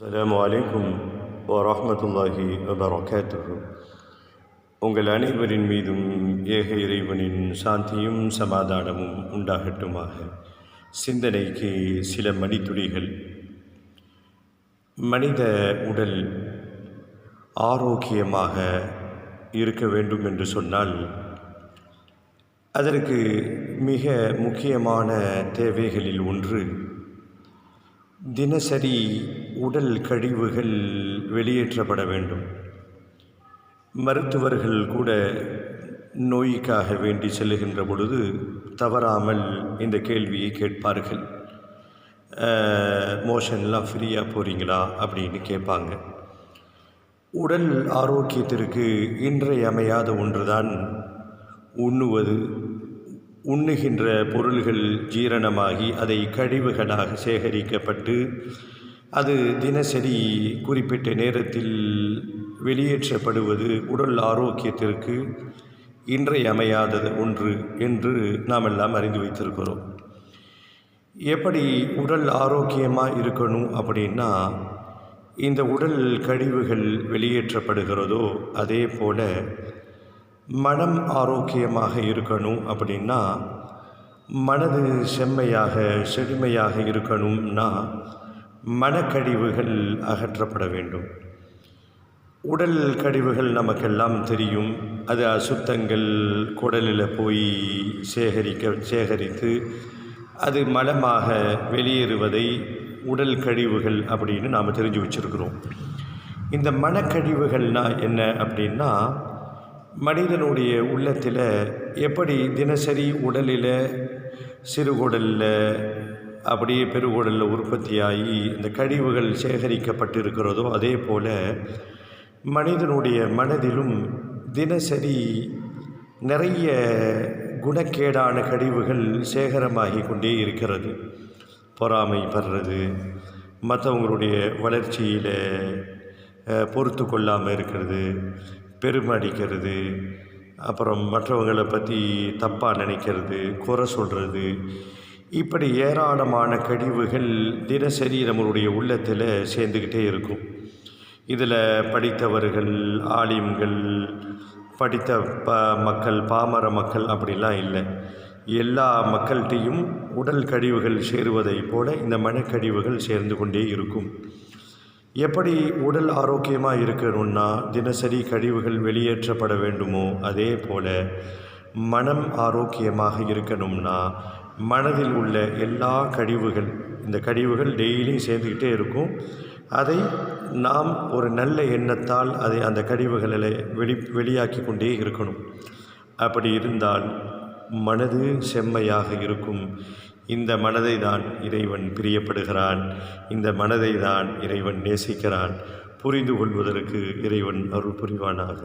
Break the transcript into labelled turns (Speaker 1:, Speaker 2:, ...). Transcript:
Speaker 1: அஸ்ஸலாமு அலைக்கும் வரஹ்மத்துல்லாஹி வபரகாத்து உங்கள் அனைவரின் மீதும் ஏக இறைவனின் சாந்தியும் சமாதானமும் உண்டாகட்டுமாக. சிந்தனைக்கு சில மணித்துளிகள். மனித உடல் ஆரோக்கியமாக இருக்க வேண்டும் என்று சொன்னால் அதற்கு மிக முக்கியமான தேவைகளில் ஒன்று தினசரி உடல் கழிவுகள் வெளியேற்றப்பட வேண்டும். மருத்துவர்கள் கூட நோய்க்காக வேண்டி செல்லுகின்ற பொழுது தவறாமல் இந்த கேள்வியை கேட்பார்கள். மோஷன்லாம் ஃப்ரீயாக போகிறீங்களா அப்படின்னு கேட்பாங்க. உடல் ஆரோக்கியத்திற்கு இன்றையமையாத ஒன்றுதான் உண்ணுவது உண்ணுகின்ற பொருள்கள் ஜீரணமாகி அதை கழிவுகளாக சேகரிக்கப்பட்டு அது தினசரி குறிப்பிட்ட நேரத்தில் வெளியேற்றப்படுவது உடல் ஆரோக்கியத்திற்கு இன்றையமையாதது ஒன்று என்று நாம் எல்லாம் அறிந்து வைத்திருக்கிறோம். எப்படி உடல் ஆரோக்கியமாக இருக்கணும் அப்படின்னா இந்த உடல் கழிவுகள் வெளியேற்றப்படுகிறதோ அதே போல் மனம் ஆரோக்கியமாக இருக்கணும் அப்படின்னா மனது செம்மையாக செழுமையாக இருக்கணும்னா மனக்கழிவுகள் அகற்றப்பட வேண்டும். உடல் கழிவுகள் நமக்கெல்லாம் தெரியும். அது அசுத்தங்கள் குடலில் போய் சேகரிக்க சேகரித்து அது மலமாக வெளியேறுவதை உடல் கழிவுகள் அப்படின்னு நாம் தெரிஞ்சு வச்சுருக்கிறோம். இந்த மனக்கழிவுகள்னால் என்ன அப்படின்னா மனிதனுடைய உள்ளத்தில் எப்படி தினசரி உடலில் சிறுகுடலில் அப்படியே பெருகுடலில் உற்பத்தியாகி இந்த கழிவுகள் சேகரிக்கப்பட்டு இருக்கிறதோ அதே போல் மனிதனுடைய மனதிலும் தினசரி நிறைய குணக்கேடான கழிவுகள் சேகரமாகி கொண்டே இருக்கிறது. பொறாமை படுறது மற்றவங்களுடைய வளர்ச்சியில் பொறுத்து கொள்ளாமல் இருக்கிறது பெருமடிக்கிறது அப்புறம் மற்றவங்களை பற்றி தப்பாக நினைக்கிறது குறை சொல்கிறது இப்படி ஏராளமான கழிவுகள் தினசரி நம்மளுடைய உள்ளத்தில் சேர்ந்துக்கிட்டே இருக்கும். இதில் படித்தவர்கள் ஆலிம்கள் படித்த ப மக்கள் பாமர மக்கள் அப்படிலாம் இல்லை. எல்லா மக்கள்கிட்டையும் உடல் கழிவுகள் சேருவதைப் போல இந்த மனக்கழிவுகள் சேர்ந்து கொண்டே இருக்கும். எப்படி உடல் ஆரோக்கியமாக இருக்கணும்னா தினசரி கழிவுகள் வெளியேற்றப்பட வேண்டுமோ அதே போல் மனம் ஆரோக்கியமாக இருக்கணும்னா மனதில் உள்ள எல்லா கழிவுகள் இந்த கழிவுகள் டெய்லியும் சேர்ந்துக்கிட்டே இருக்கும். அதை நாம் ஒரு நல்ல எண்ணத்தால் அதை அந்த கழிவுகளில் வெளி வெளியாக்கி கொண்டே இருக்கணும். அப்படி இருந்தால் மனது செம்மையாக இருக்கும். இந்த மனதை தான் இறைவன் பிரியப்படுகிறான். இந்த மனதை தான் இறைவன் நேசிக்கிறான். புரிந்து கொள்வதற்கு இறைவன் அருள் புரிவானாக.